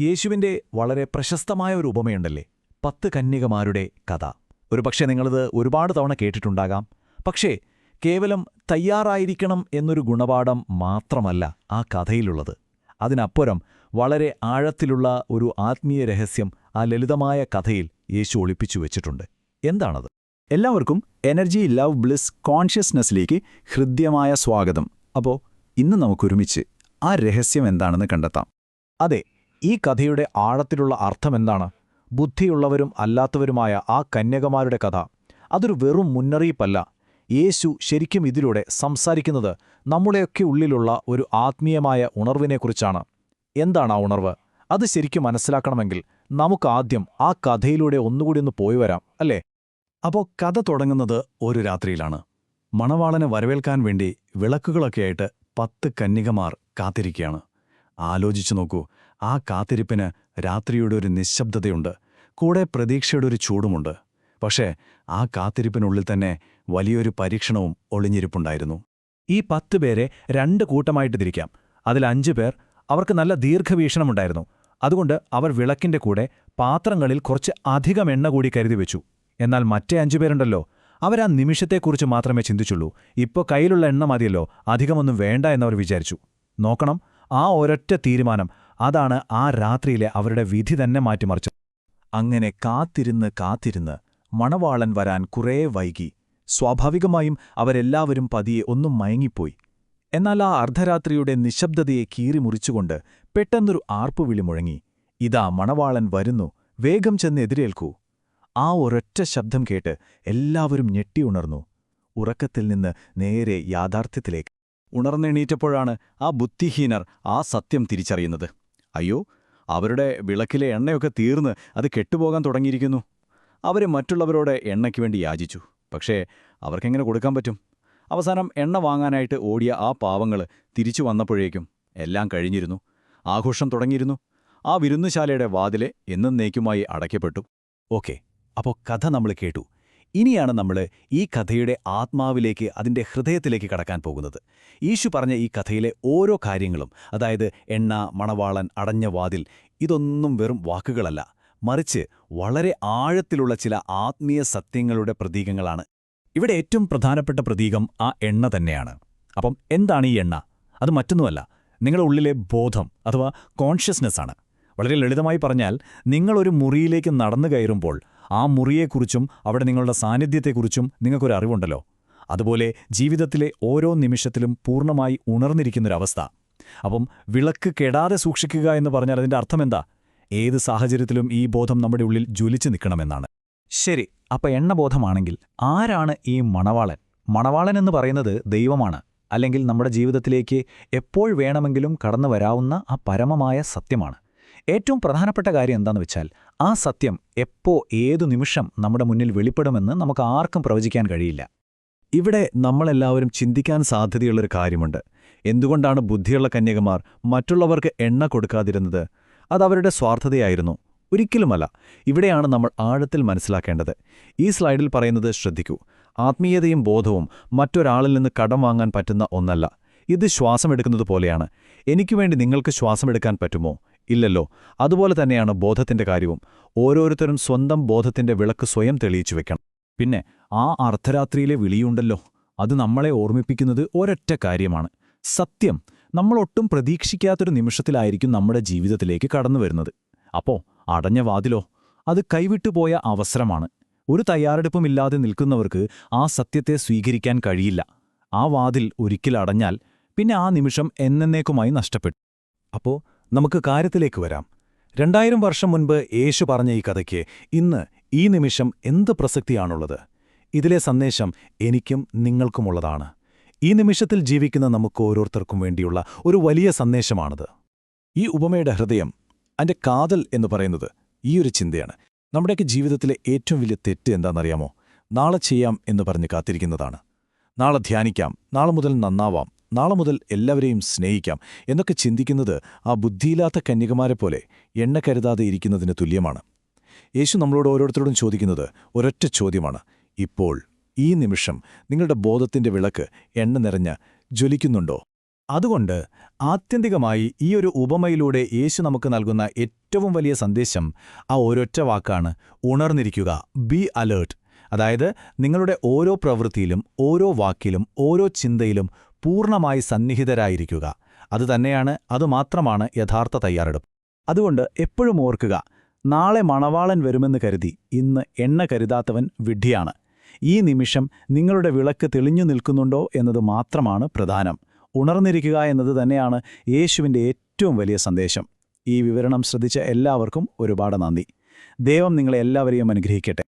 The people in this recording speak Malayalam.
യേശുവിന്റെ വളരെ പ്രശസ്തമായ ഒരു ഉപമയുണ്ടല്ലേ? പത്ത് കന്യകമാരുടെ കഥ. ഒരുപക്ഷെ നിങ്ങളിത് ഒരുപാട് തവണ കേട്ടിട്ടുണ്ടാകാം. പക്ഷേ കേവലം തയ്യാറായിരിക്കണം എന്നൊരു ഗുണപാഠം മാത്രമല്ല ആ കഥയിലുള്ളത്. അതിനപ്പുറം വളരെ ആഴത്തിലുള്ള ഒരു ആത്മീയ രഹസ്യം ആ ലളിതമായ കഥയിൽ യേശു ഒളിപ്പിച്ചു വെച്ചിട്ടുണ്ട്. എന്താണത്? എല്ലാവർക്കും എനർജി ലവ് ബ്ലിസ് കോൺഷ്യസ്നെസ്സിലേക്ക് ഹൃദ്യമായ സ്വാഗതം. അപ്പോൾ ഇന്ന് നമുക്കൊരുമിച്ച് ആ രഹസ്യം എന്താണെന്ന് കണ്ടെത്താം. അതെ ഈ കഥയുടെ ആഴത്തിലുള്ള അർത്ഥമെന്താണ്? ബുദ്ധിയുള്ളവരും അല്ലാത്തവരുമായ ആ കന്യകമാരുടെ കഥ. അതൊരു വെറും മുന്നറിയിപ്പല്ല. യേശു ശരിക്കും ഇതിലൂടെ സംസാരിക്കുന്നത് നമ്മുടെയൊക്കെ ഉള്ളിലുള്ള ഒരു ആത്മീയമായ ഉണർവിനെക്കുറിച്ചാണ്. എന്താണ് ആ ഉണർവ്? അത് ശരിക്കും മനസ്സിലാക്കണമെങ്കിൽ നമുക്ക് ആദ്യം ആ കഥയിലൂടെ ഒന്നുകൂടി ഒന്ന് പോയി വരാം അല്ലേ? അപ്പോൾ കഥ തുടങ്ങുന്നത് ഒരു രാത്രിയിലാണ്. മണവാളനെ വരവേൽക്കാൻ വേണ്ടി വിളക്കുകളൊക്കെയായിട്ട് പത്ത് കന്യകമാർ കാത്തിരിക്കുകയാണ്. ആലോചിച്ചു നോക്കൂ ആ കാത്തിരിപ്പിന് രാത്രിയുടെ ഒരു നിശബ്ദതയുണ്ട്. കൂടെ പ്രതീക്ഷയുടെ ഒരു ചൂടുമുണ്ട്. പക്ഷേ ആ കാത്തിരിപ്പിനുള്ളിൽ തന്നെ വലിയൊരു പരീക്ഷണവും ഒളിഞ്ഞിരിപ്പുണ്ടായിരുന്നു. ഈ പത്ത് പേരെ രണ്ട് കൂട്ടമായിട്ട് തിരിക്കാം. അതിൽ അഞ്ചു പേർ അവർക്ക് നല്ല ദീർഘവീക്ഷണമുണ്ടായിരുന്നു. അതുകൊണ്ട് അവർ വിളക്കിന്റെ കൂടെ പാത്രങ്ങളിൽ കുറച്ച് അധികം എണ്ണ കൂടി കരുതി വെച്ചു. എന്നാൽ മറ്റേ അഞ്ചു പേരുണ്ടല്ലോ. അവരാ നിമിഷത്തെക്കുറിച്ച് മാത്രമേ ചിന്തിച്ചുള്ളൂ. ഇപ്പോൾ കയ്യിലുള്ള എണ്ണ മതിയല്ലോ. അധികമൊന്നും വേണ്ട എന്നവർ വിചാരിച്ചു. നോക്കണം. ആ ഒരൊറ്റ തീരുമാനം അതാണ് ആ രാത്രിയിലെ അവരുടെ വിധി തന്നെ മാറ്റിമറിച്ചു അങ്ങനെ കാത്തിരുന്ന് കാത്തിരുന്ന് മണവാളൻ വരാൻ കുറേ വൈകി. സ്വാഭാവികമായും അവരെല്ലാവരും പതിയെ ഒന്നും മയങ്ങിപ്പോയി. എന്നാൽ ആ അർദ്ധരാത്രിയുടെ നിശബ്ദതയെ കീറിമുറിച്ചുകൊണ്ട് പെട്ടെന്നൊരു ആർപ്പുവിളി മുഴങ്ങി. ഇതാ മണവാളൻ വരുന്നു വേഗം ചെന്ന് എതിരേൽക്കൂ. ആ ഒരൊറ്റ ശബ്ദം കേട്ട് എല്ലാവരും ഞെട്ടിയുണർന്നു ഉറക്കത്തിൽ നിന്ന് നേരെ യാഥാർത്ഥ്യത്തിലേക്ക്. ഉണർന്നെണീറ്റപ്പോഴാണ് ആ ബുദ്ധിഹീനർ ആ സത്യം തിരിച്ചറിയുന്നത്. അയ്യോ അവരുടെ വിളക്കിലെ എണ്ണയൊക്കെ തീർന്ന് അത് കെട്ടുപോകാൻ തുടങ്ങിയിരിക്കുന്നു. അവരെ മറ്റുള്ളവരോട് എണ്ണയ്ക്ക് വേണ്ടി യാചിച്ചു. പക്ഷേ അവർക്കെങ്ങനെ കൊടുക്കാൻ പറ്റും? അവസാനം എണ്ണ വാങ്ങാനായിട്ട് ഓടിയ ആ പാവങ്ങൾ തിരിച്ചു വന്നപ്പോഴേക്കും എല്ലാം കഴിഞ്ഞിരുന്നു. ആഘോഷം തുടങ്ങിയിരുന്നു. ആ വിരുന്നുശാലയുടെ വാതിലെ എന്നേക്കുമായി അടയ്ക്കപ്പെട്ടു. ഓക്കെ അപ്പോൾ കഥ നമ്മൾ കേട്ടു. ഇനിയാണ് നമ്മൾ ഈ കഥയുടെ ആത്മാവിലേക്ക് അതിന്റെ ഹൃദയത്തിലേക്ക് കടക്കാൻ പോകുന്നത്. ഈശു പറഞ്ഞ ഈ കഥയിലെ ഓരോ കാര്യങ്ങളും അതായത് എണ്ണ മണവാളൻ അടഞ്ഞ വാതിൽ ഇതൊന്നും വെറും വാക്കുകളല്ല. മറിച്ച് വളരെ ആഴത്തിലുള്ള ചില ആത്മീയ സത്യങ്ങളുടെ പ്രതീകങ്ങളാണ്. ഇവിടെ ഏറ്റവും പ്രധാനപ്പെട്ട പ്രതീകം ആ എണ്ണ തന്നെയാണ്. അപ്പം എന്താണ് ഈ എണ്ണ? അത് മറ്റൊന്നുമല്ല നിങ്ങളുടെ ഉള്ളിലെ ബോധം അഥവാ കോൺഷ്യസ്നെസ്സാണ് വളരെ ലളിതമായി പറഞ്ഞാൽ നിങ്ങളൊരു മുറിയിലേക്ക് നടന്നു കയറുമ്പോൾ ആ മുറിയെക്കുറിച്ചും അവിടെ നിങ്ങളുടെ സാന്നിധ്യത്തെക്കുറിച്ചും നിങ്ങൾക്കൊരു അറിവുണ്ടല്ലോ അതുപോലെ ജീവിതത്തിലെ ഓരോ നിമിഷത്തിലും പൂർണമായി ഉണർന്നിരിക്കുന്നൊരവസ്ഥ. അപ്പം വിളക്ക് കെടാതെ സൂക്ഷിക്കുക എന്ന് പറഞ്ഞാൽ അതിന്റെ അർത്ഥമെന്താ? ഏത് സാഹചര്യത്തിലും ഈ ബോധം നമ്മുടെ ഉള്ളിൽ ജ്വലിച്ചു നിൽക്കണമെന്നാണ്. ശരി അപ്പൊ എണ്ണബോധമാണെങ്കിൽ ആരാണ് ഈ മണവാളൻ? മണവാളൻ എന്ന് പറയുന്നത് ദൈവമാണ്. അല്ലെങ്കിൽ നമ്മുടെ ജീവിതത്തിലേക്ക് എപ്പോൾ വേണമെങ്കിലും കടന്നു വരാവുന്ന ആ പരമമായ സത്യമാണ്. ഏറ്റവും പ്രധാനപ്പെട്ട കാര്യം എന്താണെന്ന് വെച്ചാൽ ആ സത്യം എപ്പോ ഏതു നിമിഷം നമ്മുടെ മുന്നിൽ വെളിപ്പെടുമെന്ന് നമുക്ക് ആർക്കും പ്രവചിക്കാൻ കഴിയില്ല. ഇവിടെ നമ്മളെല്ലാവരും ചിന്തിക്കാൻ സാധ്യതയുള്ളൊരു കാര്യമുണ്ട്. എന്തുകൊണ്ടാണ് ബുദ്ധിയുള്ള കന്യകമാർ മറ്റുള്ളവർക്ക് എണ്ണ കൊടുക്കാതിരുന്നത്? അതവരുടെ സ്വാർത്ഥതയായിരുന്നു. ഒരിക്കലുമല്ല. ഇവിടെയാണ് നമ്മൾ ആഴത്തിൽ മനസ്സിലാക്കേണ്ടത്. ഈ സ്ലൈഡിൽ പറയുന്നത് ശ്രദ്ധിക്കൂ. ആത്മീയതയും ബോധവും മറ്റൊരാളിൽ നിന്ന് കടം വാങ്ങാൻ പറ്റുന്ന ഒന്നല്ല. ഇത് ശ്വാസമെടുക്കുന്നത് പോലെയാണ്. എനിക്കുവേണ്ടി നിങ്ങൾക്ക് ശ്വാസമെടുക്കാൻ പറ്റുമോ? ഇല്ലല്ലോ. അതുപോലെ തന്നെയാണ് ബോധത്തിന്റെ കാര്യവും. ഓരോരുത്തരും സ്വന്തം ബോധത്തിന്റെ വിളക്ക് സ്വയം തെളിയിച്ചു വെക്കണം. പിന്നെ ആ അർദ്ധരാത്രിയിലെ വിളിയുണ്ടല്ലോ. അത് നമ്മളെ ഓർമ്മിപ്പിക്കുന്നത് ഒരൊറ്റ കാര്യമാണ്. സത്യം. നമ്മളൊട്ടും പ്രതീക്ഷിക്കാത്തൊരു നിമിഷത്തിലായിരിക്കും നമ്മുടെ ജീവിതത്തിലേക്ക് കടന്നു വരുന്നത്. അപ്പോ അടഞ്ഞ വാതിലോ? അത് കൈവിട്ടുപോയ അവസരമാണ്. ഒരു തയ്യാറെടുപ്പുമില്ലാതെ നിൽക്കുന്നവർക്ക് ആ സത്യത്തെ സ്വീകരിക്കാൻ കഴിയില്ല. ആ വാതിൽ ഒരിക്കൽ അടഞ്ഞാൽ പിന്നെ ആ നിമിഷം എന്നേക്കുമായി നഷ്ടപ്പെട്ടു. അപ്പോ നമുക്ക് കാര്യത്തിലേക്ക് വരാം. രണ്ടായിരം വർഷം മുൻപ് യേശു പറഞ്ഞ ഈ കഥയ്ക്ക് ഇന്ന് ഈ നിമിഷം എന്ത് പ്രസക്തിയാണുള്ളത്? ഇതിലെ സന്ദേശം എനിക്കും നിങ്ങൾക്കുമുള്ളതാണ്. ഈ നിമിഷത്തിൽ ജീവിക്കുന്ന നമുക്ക് ഓരോരുത്തർക്കും വേണ്ടിയുള്ള ഒരു വലിയ സന്ദേശമാണത്. ഈ ഉപമയുടെ ഹൃദയം അന്റെ കാതൽ എന്ന് പറയുന്നത് ഈ ഒരു ചിന്തയാണ്. നമ്മുടെയൊക്കെ ജീവിതത്തിലെ ഏറ്റവും വലിയ തെറ്റ് എന്താണെന്നറിയാമോ? നാളെ ചെയ്യാം എന്ന് പറഞ്ഞ് കാത്തിരിക്കുന്നതാണ്. നാളെ ധ്യാനിക്കാം. നാളെ മുതൽ നന്നാവാം. നാളെ മുതൽ എല്ലാവരെയും സ്നേഹിക്കാം എന്നൊക്കെ ചിന്തിക്കുന്നത് ആ ബുദ്ധിയില്ലാത്ത കന്യകമാരെ പോലെ എണ്ണ കരുതാതെ ഇരിക്കുന്നതിന് തുല്യമാണ്. യേശു നമ്മളോട് ഓരോരുത്തരോടും ചോദിക്കുന്നത് ഒരൊറ്റ ചോദ്യമാണ്. ഇപ്പോൾ ഈ നിമിഷം നിങ്ങളുടെ ബോധത്തിന്റെ വിളക്ക് എണ്ണ നിറഞ്ഞ് ജ്വലിക്കുന്നുണ്ടോ? അതുകൊണ്ട് ആത്യന്തികമായി ഈ ഒരു ഉപമയിലൂടെ യേശു നമുക്ക് നൽകുന്ന ഏറ്റവും വലിയ സന്ദേശം ആ ഒരൊറ്റ വാക്കാണ് ഉണർന്നിരിക്കുക ബി അലേർട്ട് അതായത് നിങ്ങളുടെ ഓരോ പ്രവൃത്തിയിലും ഓരോ വാക്കിലും ഓരോ ചിന്തയിലും പൂർണമായി സന്നിഹിതരായിരിക്കുക. അതുതന്നെയാണ് അതുമാത്രമാണ് യഥാർത്ഥ തയ്യാറെടുപ്പ്. അതുകൊണ്ട് എപ്പോഴും ഓർക്കുക നാളെ മണവാളൻ വരുമെന്ന് കരുതി ഇന്ന് എണ്ണ കരുതാത്തവൻ വിഡ്ഢിയാണ്. ഈ നിമിഷം നിങ്ങളുടെ വിളക്ക് തെളിഞ്ഞു നിൽക്കുന്നുണ്ടോ എന്നത് മാത്രമാണ് പ്രധാനം. ഉണർന്നിരിക്കുക എന്നത് തന്നെയാണ് യേശുവിന്റെ ഏറ്റവും വലിയ സന്ദേശം. ഈ വിവരണം ശ്രദ്ധിച്ച എല്ലാവർക്കും ഒരുപാട് നന്ദി. ദൈവം നിങ്ങളെ എല്ലാവരെയും അനുഗ്രഹിക്കട്ടെ.